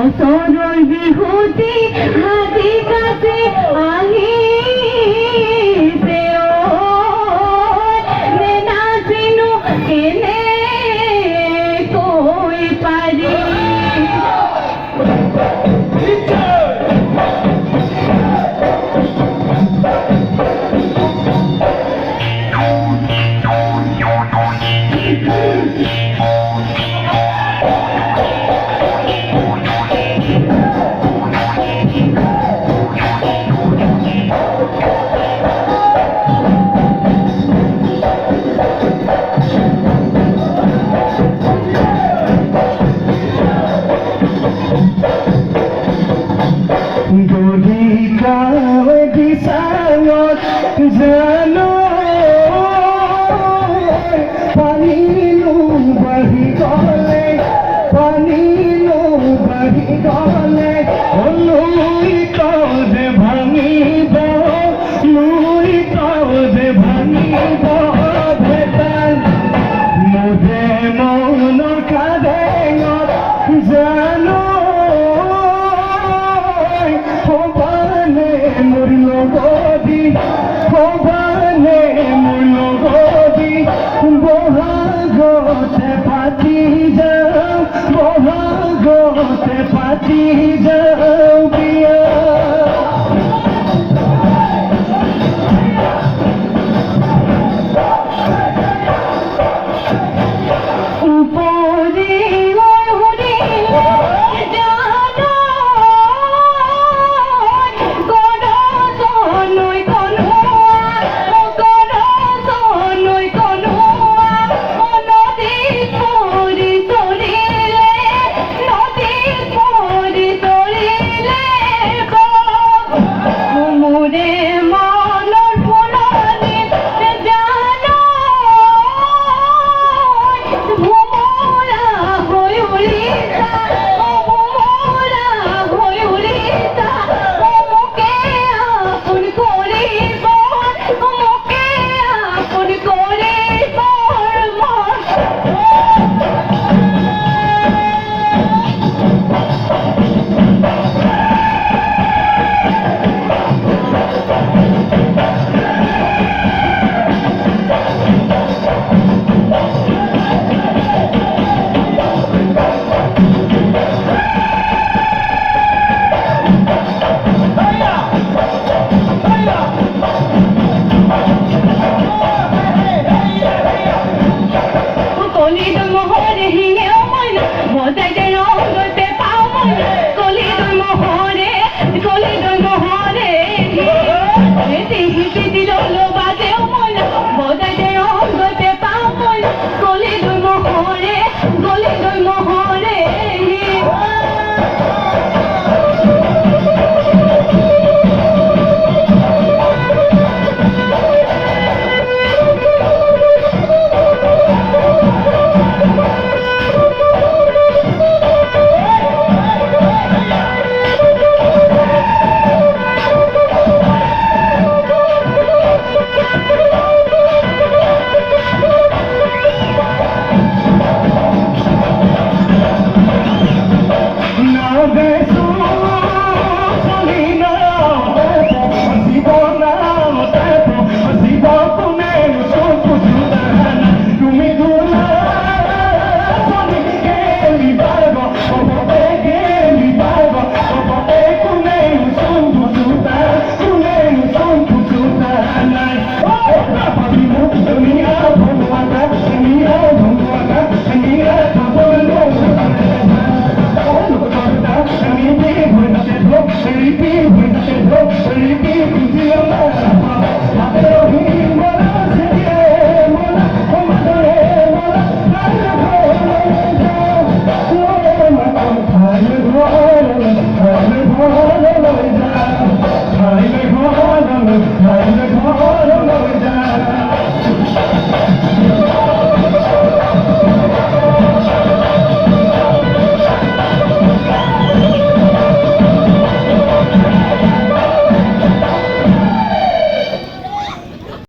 অতর বিহুতি গলে লুই কদে ভাঙিব লুই কদে ভাঙিব মন কাদেঙত জানো he's a